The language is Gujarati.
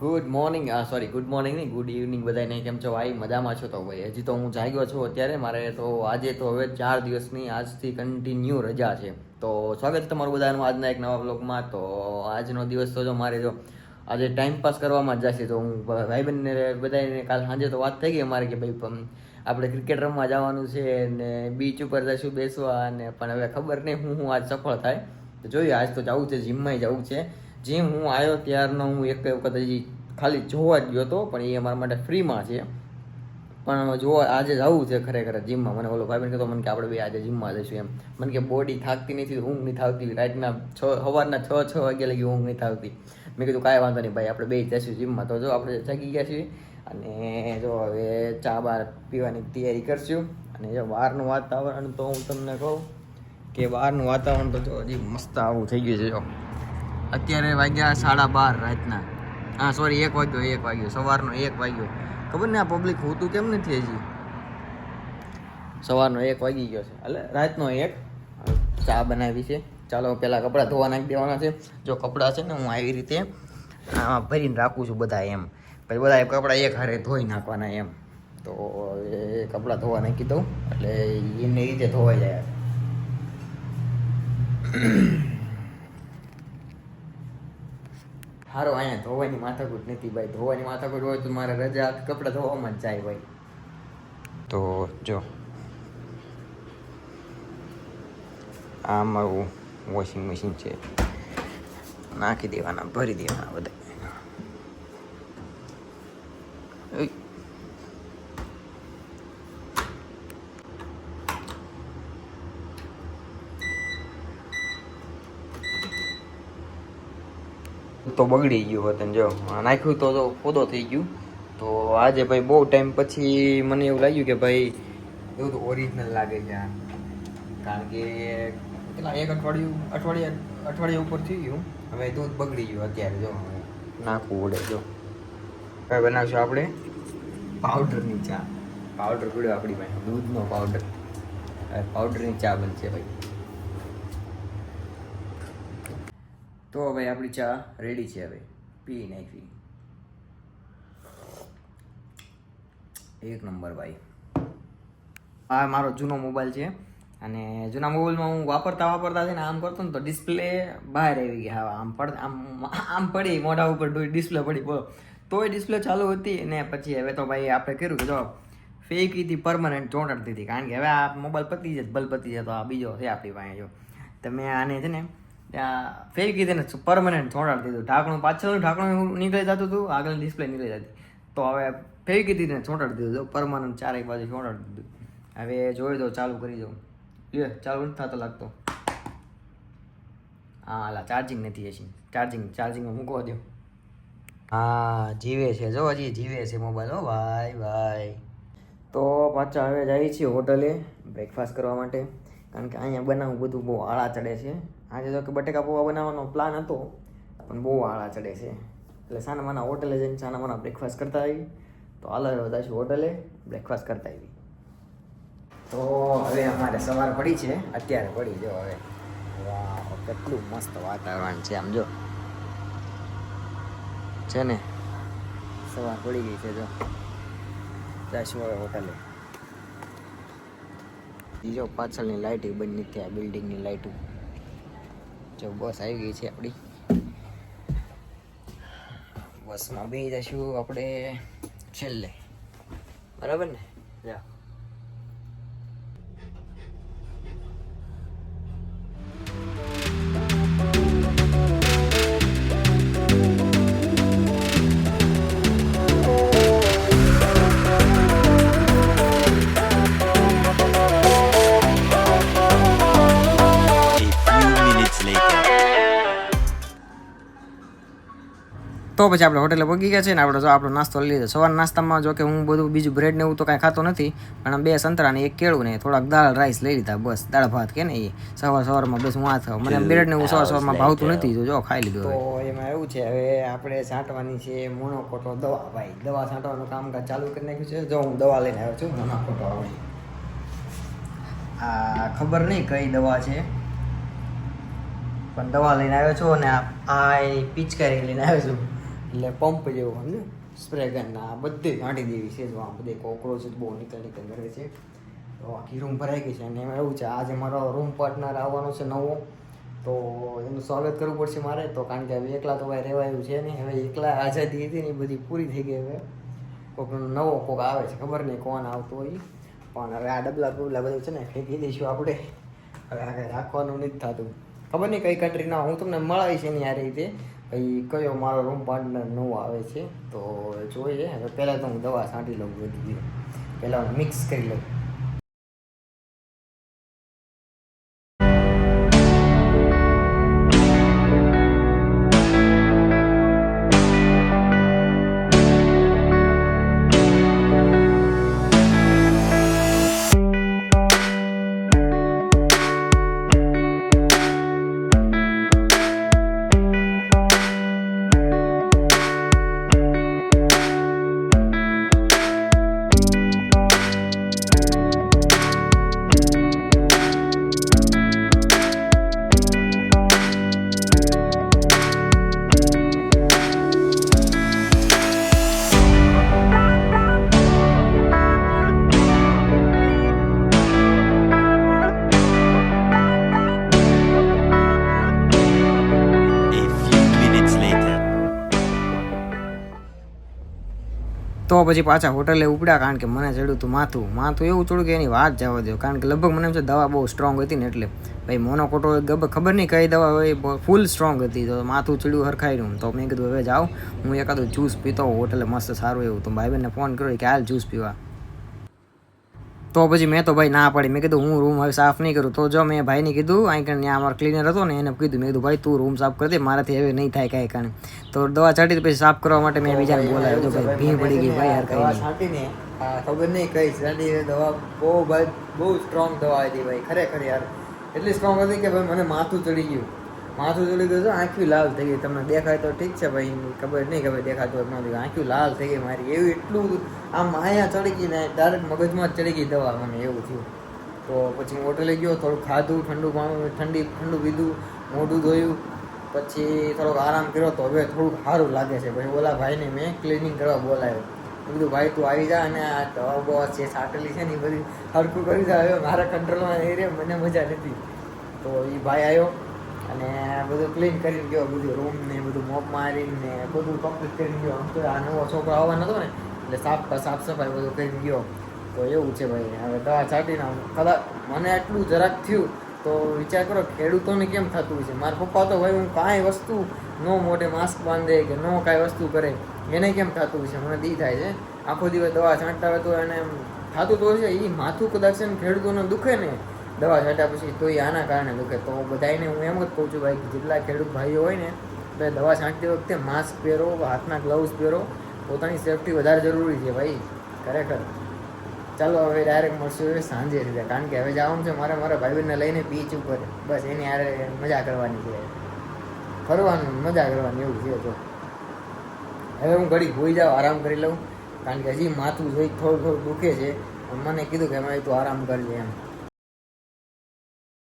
Good morning sorry good morning નહીં ગુડ ઇવનિંગ બધાને કેમ છો ભાઈ? મજામાં છો તો ભાઈ? હજી તો હું જાગ્યો છું અત્યારે, મારે તો આજે તો હવે ચાર દિવસની આજથી કન્ટિન્યુ રજા છે. તો સ્વાગત તમારું બધાનું આજના એક નવા બ્લોગમાં તો આજનો દિવસ તો જો મારે જો આજે ટાઈમ પાસ કરવામાં જ જશે. તો હું ભાઈબંધને બધાને કાલ સાંજે તો વાત થઈ ગઈ અમારે કે ભાઈ આપણે ક્રિકેટ રમવા જવાનું છે ને બીચ ઉપર જઈશું બેસવા અને પણ હવે ખબર નહીં હું હું આજ સફળ થાય. તો જોઈએ, આજ તો જવું છે જીમમાં જવું છે. જીમ હું આવ્યો ત્યારનો હું એક વખત હજી ખાલી જોવા જ ગયો હતો, પણ એ અમારા માટે ફ્રીમાં છે. પણ જોવા આજે જવું છે ખરેખર જીમમાં. મને ઓલો ભાઈ કહેતો, મને કે આપણે બે આજે જીમમાં જઈશું. એમ. મને કે, બોડી થાકતી નથી, ઊંઘ નહીં થાકતી. રાતના છ, સવારના છ છ વાગ્યા લગી ઊંઘ નહીં થાકતી. મેં કીધું, કાંઈ વાંધો નહીં ભાઈ, આપણે બે જઈશું જીમમાં. તો જો આપણે જાગી ગયા છીએ અને જો હવે ચા બાર પીવાની તૈયારી કરશું. અને જો બહારનું વાતાવરણ તો હું તમને કહું કે બહારનું વાતાવરણ તો જો હજી મસ્ત આવું થઈ ગયું છે, જો. અત્યારે વાગ્યા સાડા બાર રાતના. હા સોરી એક વાગ્યો એક વાગ્યો. સવારનો એક વાગ્યો. ખબર ને આ પબ્લિક હોતું કેમ નથી હજી? સવારનો એક વાગી ગયો છે. એટલે રાતનો એક. ચા બનાવી છે. ચાલો પહેલાં કપડાં ધોવા નાખી દેવાના છે. જો કપડાં છે ને, હું આવી રીતે ભરીને રાખું છું બધા એમ. પછી બધા કપડાં એક હારે ધોઈ નાખવાના એમ. તો એ કપડાં ધોવા નાખી દઉં. એટલે એમની રીતે ધોવાઈ જાય. સારો અહીંયા ધોવાની માથાકૂટ નથી ભાઈ. ધોવાની માથાકૂટ હોય તો મારે રજા કપડાં ધોવામાં જ જાય ભાઈ. તો જો. આ મારું વોશિંગ મશીન છે. નાખી દેવાના, ભરી દેવાના બધા. તો બગડી ગયું હોત જો નાખ્યું તો તો પોદો થઈ ગયું. તો આજે ભાઈ બહુ ટાઈમ પછી મને એવું લાગ્યું કે ભાઈ, એવું તો ઓરિજિનલ લાગે છે આ. કારણ કે કેટલા એક અઠવાડિયું, અઠવાડિયા અઠવાડિયા ઉપર થઈ ગયું. હવે દૂધ બગડી ગયું અત્યારે, જો. નાખવું પડે, જો. હવે બનાવશું આપણે પાવડરની ચા. પાવડર પડ્યો આપણી પાસે, દૂધનો પાવડર પાવડરની ચા બનશે ભાઈ. તો ભાઈ આપણી ચા રેડી છે હવે. પી નાખી. એક નંબર ભાઈ. આ મારો જૂનો મોબાઈલ છે અને જૂના મોબાઈલમાં હું વાપરતા વાપરતા છે ને આમ કરતો ને તો ડિસ્પ્લે બહાર આવી ગઈ હા આમ પડ, આમ આમ પડી, મોઢા ઉપર ડિસ્પ્લે પડી બોલો. તોય ડિસ્પ્લે ચાલુ હતી ને પછી હવે તો ભાઈ આપણે કર્યું કે જો ફેક હતી પરમનન્ટ ચોંટાડતી હતી. કારણ કે હવે આ મોબાઈલ પતી જાય ભલ પતી જાય તો આ બીજો છે આપણી પાસે જો. તમે આને છે ને ત્યાં ફેક કીધી ને પરમનન્ટ ચોંટાડી દીધું ઢાંકણું પાછળનું ઢાંકણું નીકળી જતું હતું આગળ ડિસ્પ્લે નીકળી જતી. તો હવે ફેક કીધી ને ચોંટાડી દીધું પરમાનન્ટ ચારેક બાજુ ચોંટાડી દીધું હવે જોઈ દો, ચાલુ કરી દો. લે, ચાલુ નથી થતો લાગતો. હા, અલા ચાર્જિંગ નથી હશે ચાર્જિંગ ચાર્જિંગમાં મૂકવા દો હા, જીવે છે. જો હજી જીવે છે મોબાઈલ હો, ભાઈ ભાઈ. તો પાછા હવે જઈએ છીએ હોટલે બ્રેકફાસ્ટ કરવા માટે. કારણ કે અહીંયા બનાવવું બધું બહુ આળા ચડે છે. આજે તો કે બટેકા પૌવા બનાવવાનો પ્લાન હતો, પણ બહુ આળા ચડે છે. એટલે સાના માના હોટલે જઈને સાના માના બ્રેકફાસ્ટ કરતા આવી. તો હાલો બધા છે હોટલે બ્રેકફાસ્ટ કરતા આવી. તો હવે અમારે સવાર પડી છે. અત્યારે પડી જો હવે. વાહ કેટલું મસ્ત વાતાવરણ છે આમ જો. છે ને? સવાર પડી ગઈ છે જો. જઈશું હવે હોટલે. બીજો પાછળની લાઇટ બંધ નથી, આ બિલ્ડિંગની લાઇટો જો બસ આવી ગઈ છે આપણી. બસમાં બે જઈશું આપણે છેલ્લે. બરાબર ને? જા. તો પછી આપણે હોટેલે પગી ગયા છે ને આપણે જો આપણો નાસ્તો લઈ લીધો. સવારના નાસ્તામાં જો કે હું બધું બીજું બ્રેડ ને એવું તો કાંઈ ખાતો નથી પણ બે સંતરા ને એક કેળું ને થોડાક દાળ રાઈસ લઈ લીધા બસ. દાળ ભાત કે ને એ. સવાર સવારમાં બસ હું આ થાવ મને બ્રેડ ને એવું સવાર સવારમાં ભાવતું નથી તો જો ખાઈ લીધું તો એમાં એવું છે હવે આપણે છાંટવાની છે મોનોકોટો દવા ભાઈ. દવા છાંટવાનું કામકાજ ચાલુ કરી નાખ્યું છે. જો હું દવા લઈને આવ્યો છું મોનોકોટો આવડી. આ ખબર નહીં કઈ દવા છે પણ દવા લઈને આવ્યો છું અને આ પિચકારી લઈને આવ્યો છું. એટલે પંપ જેવો સમજે સ્પ્રે ગનના બધી છાંટી દેવી છે જો આ બધે કોકરોચ બહુ નીકળી નીકળ કરે છે. તો આખી રૂમ ભરાઈ ગઈ છે અને એમાં એવું છે, આજે મારો રૂમ પાર્ટનર આવવાનો છે નવો. તો એનું સ્વાગત કરવું પડશે મારે. તો કારણ કે હવે એકલા તો ભાઈ રહેવાયું છે નહીં. હવે એકલા આઝાદી હતી ને એ બધી પૂરી થઈ ગઈ હવે. કોઈક નવો કોક આવે છે, ખબર નહીં કોણ આવતો હોય. પણ હવે આ ડબલા ડબલા બધું છે ને, ફેંકી દઈશું આપણે. હવે આગળ રાખવાનું નથી થતું. ખબર નહીં કઈ કન્ટ્રીના હું તમને મળાવીશ એની આ રીતે. ભાઈ કયો મારો રૂમ પાર્ટનર નવો આવે છે, તો જોઈએ. હવે પહેલાં તો હું દવા છાંટી લઉં બધી. પહેલાં હું મિક્સ કરી લઉં. તો પછી પાછા હોટલે ઉપડ્યા કારણ કે મને ચડ્યું હતું માથું. માથું એવું ચડ્યું કે એની વાત જવા દો કારણ કે લગભગ મને એમ છે દવા બહુ સ્ટ્રોંગ હતી ને એટલે. ભાઈ મોનોકોટો ગબ- ખબર નહીં કઈ દવા હોય ફૂલ સ્ટ્રોંગ હતી. તો માથું ચડ્યું હરખાયું તો મેં કીધું, હવે જાઓ. હું એકાદું જ્યુસ પીતો હોટલે મસ્ત સારું એવું. તો ભાઈબંધને ફોન કર્યો કે, હાલ જ્યુસ પીવા. તો પછી મેં તો ભાઈ ના પાડી. મેં કીધું હું રૂમ હવે સાફ નહીં કરું. તો જો મેં ભાઈને કીધું અહીં કણ ત્યાં અમારો ક્લીનર હતો ને એને કીધું. મેં કીધું ભાઈ તું રૂમ સાફ કરી દે મારાથી હવે નહીં થાય કાંઈ કારણે તો દવા છાંટી પછી સાફ કરવા માટે મેં બીજાને બોલાવ્યો. તો ભાઈ ભીં પડી ગઈ ભાઈ યાર કઈ છાંટીને ખબર નહીં કઈ છાંટી દવા બહુ ભાઈ બહુ સ્ટ્રોંગ દવા હતી ભાઈ ખરેખર યાર. એટલી સ્ટ્રોંગ હતી કે ભાઈ મને માથું ચડી ગયું. માથું ચડી ગયું તો આંખ્યું લાલ થઈ ગઈ. તમને દેખાય તો ઠીક છે ભાઈ ખબર નહીં ખબર દેખાતું હોય નથી આંખ્યું લાલ થઈ ગઈ મારી. એવું એટલું આમ માયા ચડી ગઈ ને, ડાયરેક્ટ મગજમાં જ ચડી ગઈ દવા મને, એવું થયું. તો પછી હોટલે ગયો થોડું ખાધું, ઠંડુ પાણી, ઠંડી, ઠંડુ પીધું, મોઢું ધોયું. પછી થોડોક આરામ કર્યો તો હવે થોડુંક સારું લાગે છે. પછી ઓલા ભાઈને મેં ક્લિનિંગ કરવા બોલાવ્યો. કીધું, ભાઈ, તું આવી જા અને આ દવા બવા છે સાટેલી છે ને એ બધી હરખું કરી દે હવે મારા કંટ્રોલમાં એ રે મને મજા નથી. તો એ ભાઈ આવ્યો. અને બધું ક્લીન કરીને ગયો, બધું રૂમ ને બધું મોપ મારીને બધું કમ્પ્લીટ કરીને ગયો. આમ તો આ નવો છોકરો આવવાનો હતો ને, એટલે સાફ સાફ સફાઈ બધું કરીને ગયો. તો એવું છે ભાઈ, હવે દવા છાંટીને કદાચ મને એટલું જરાક થયું, તો વિચાર કરો, ખેડૂતોને કેમ થતું છે મારા પપ્પા તો ભાઈ, હું કાંઈ વસ્તુ ન મોઢે માસ્ક બાંધે કે ન કાંઈ વસ્તુ કરે, એને કેમ થતું છે મને દી થાય છે. આખો દિવસ દવા છાંટતા હોય તો એને થતું તો છે એ માથું કદાચ છે ખેડૂતોને દુખે ને દવા છાંટ્યા પછી તોય આના કારણે દુખે. તો બધાને હું એમ જ કહું છું ભાઈ જેટલા ખેડૂત ભાઈઓ હોય ને, તો દવા છાંટતી વખતે માસ્ક પહેરો, હાથના ગ્લવ્સ પહેરો. પોતાની સેફટી વધારે જરૂરી છે ભાઈ, ખરેખર. ચાલો હવે ડાયરેક્ટ મળશું હવે સાંજે રીતે કારણ કે હવે જવાનું છે મારે મારા ભાઈબંધને લઈને બીચ ઉપર. બસ એની હારે મજા કરવાની છે. ફરવાનું, મજા કરવાની એવું છે તો. હવે હું ઘડી હોઈ જાઉં, આરામ કરી લઉં. કારણ કે હજી માથું જોઈ થોડું થોડું દુખે છે. મને કીધું કે ભાઈ તું આરામ કરજે એમ.